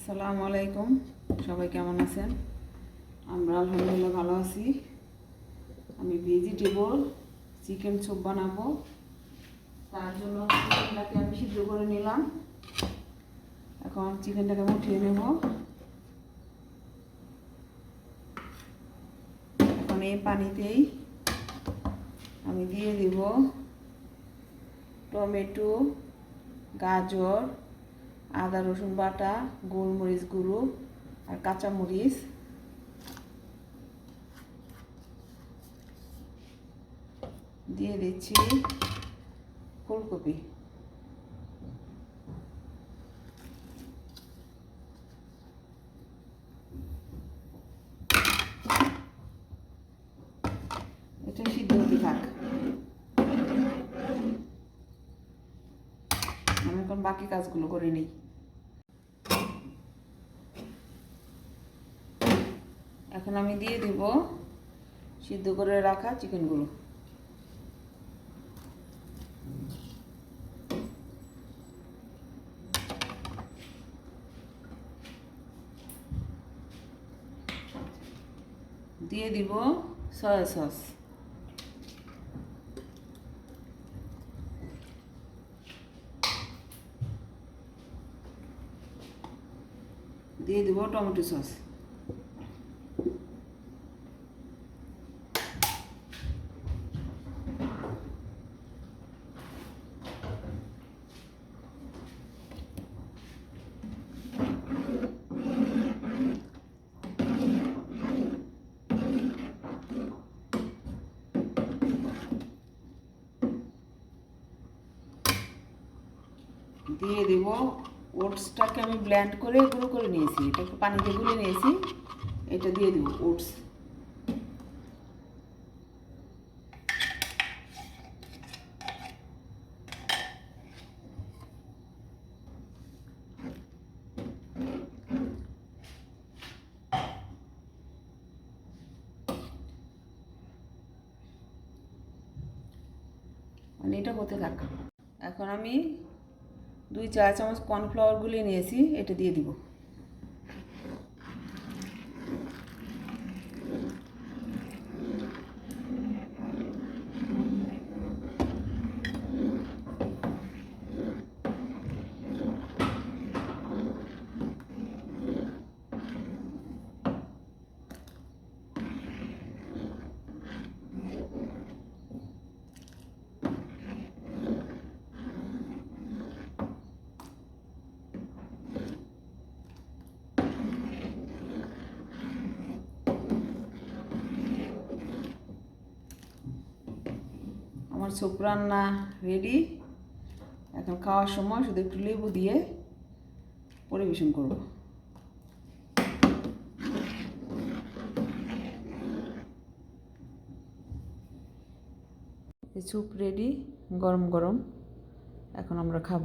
আসসালামু আলাইকুম। সবাই কেমন আছেন? আমরা আলহামদুলিল্লাহ ভালো আছি। আমি ভেজিটেবল, চিকেন স্যুপ বানাবো। তার জন্য চিকেনটাকে আমি সিদ্ধ করে নিলাম। এখন চিকেনটাকে আমি উঠিয়ে নেব। এখন এই পানিতেই আমি দিয়ে দিব টমেটো, গাজর আদা রসুন বাটা গোলমরিচ গুঁড়ো আর কাঁচামরিচ। দিয়ে দিচ্ছি ফুলকপি। এটা সিদ্ধ হতে থাক আমি এখন বাকি কাজগুলো করে নিই। এখন আমি দিয়ে দিব সিদ্ধ করে রাখা চিকেনগুলো। দিয়ে দিব সয়া সস। দিয়ে দিব টমেটো সস দিয়ে দেব ওটসটাকে আমি ব্ল্যান্ড করে গুঁড়ো করে নিয়েছি। এটা একটু পানিতে গুলে নিয়েছি। এটা দিয়ে দেবো ওটস। মানে এটা হতে থাক। এখন আমি দুই চা চামচ কর্নফ্লাওয়ার গুলে নিয়েছি এটা দিয়ে দিব। আমার স্যুপ রান্না রেডি এখন খাওয়ার সময় শুধু একটু লেবু দিয়ে পরিবেশন করব। সুপ রেডি গরম গরম। এখন আমরা খাব।